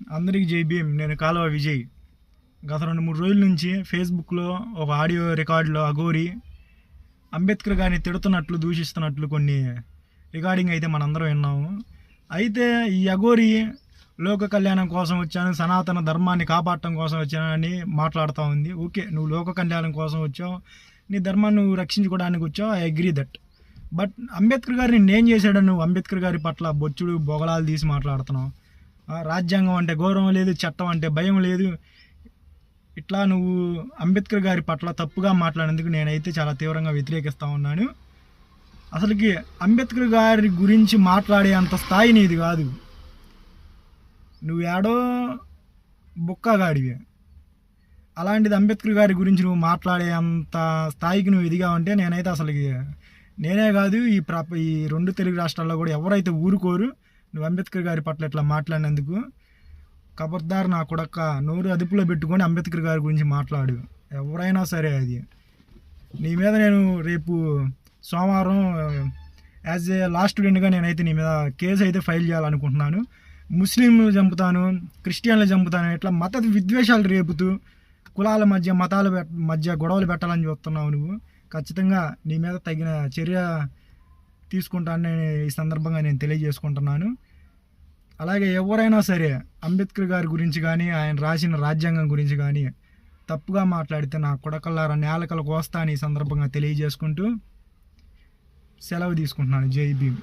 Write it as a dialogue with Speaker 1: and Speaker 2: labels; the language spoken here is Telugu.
Speaker 1: అందరికీ జై భీమ్. నేను కాలువ విజయ్. గత రెండు మూడు రోజుల నుంచి ఫేస్బుక్లో ఒక ఆడియో రికార్డులో అఘోరి అంబేద్కర్ గారిని తిడుతున్నట్లు దూషిస్తున్నట్లు కొన్ని రికార్డింగ్ అయితే మనందరం విన్నాము. అయితే ఈ అఘోరి లోక కళ్యాణం కోసం వచ్చాను సనాతన ధర్మాన్ని కాపాడటం కోసం వచ్చానని మాట్లాడుతూ ఉంది. ఓకే నువ్వు లోక కళ్యాణం కోసం వచ్చావు నీ ధర్మాన్ని నువ్వు రక్షించుకోవడానికి వచ్చావు I agree that. But Ambedkar గారిని నేను చేశాడు నువ్వు అంబేద్కర్ గారి పట్ల బొచ్చుడు బొగలాలు తీసి మాట్లాడుతున్నావు. రాజ్యాంగం అంటే గౌరవం లేదు చట్టం అంటే భయం లేదు. ఇట్లా నువ్వు అంబేద్కర్ గారి పట్ల తప్పుగా మాట్లాడేందుకు నేనైతే చాలా తీవ్రంగా వ్యతిరేకిస్తూ ఉన్నాను. అసలుకి అంబేద్కర్ గారి గురించి మాట్లాడే అంత స్థాయి నీది కాదు. నువ్వు ఏడో బుక్కగాడివి. అలాంటిది అంబేద్కర్ గారి గురించి నువ్వు మాట్లాడే అంత స్థాయికి నువ్వు ఇదిగా ఉంటే నేనైతే అసలు నేనే కాదు ఈ ప్ర ఈ రెండు తెలుగు రాష్ట్రాల్లో కూడా ఎవరైతే ఊరుకోరు నువ్వు అంబేద్కర్ గారి పట్ల ఇట్లా మాట్లాడినందుకు కబర్దార్ నా కొడక్క నోరు అదుపులో పెట్టుకొని అంబేద్కర్ గారి గురించి మాట్లాడు. ఎవరైనా సరే అది. నీ మీద నేను రేపు సోమవారం యాజ్ ఏ లాస్ట్ స్టూడెంట్గా నేనైతే నీ మీద కేసు అయితే ఫైల్ చేయాలనుకుంటున్నాను. ముస్లింలు చంపుతాను క్రిస్టియన్లు చంపుతాను ఇట్లా మత విద్వేషాలు రేపుతూ కులాల మధ్య మతాల మధ్య గొడవలు పెట్టాలని చూస్తున్నావు నువ్వు. ఖచ్చితంగా నీ మీద తగిన చర్య తీసుకుంటానని ఈ సందర్భంగా నేను తెలియజేసుకుంటున్నాను. అలాగే ఎవరైనా సరే అంబేద్కర్ గారి గురించి కానీ ఆయన రాసిన రాజ్యాంగం గురించి కానీ తప్పుగా మాట్లాడితే నా కొడకల్లారా నేలకల కోస్తా అని ఈ సందర్భంగా తెలియజేసుకుంటూ సెలవు తీసుకుంటున్నాను. జై భీమ్.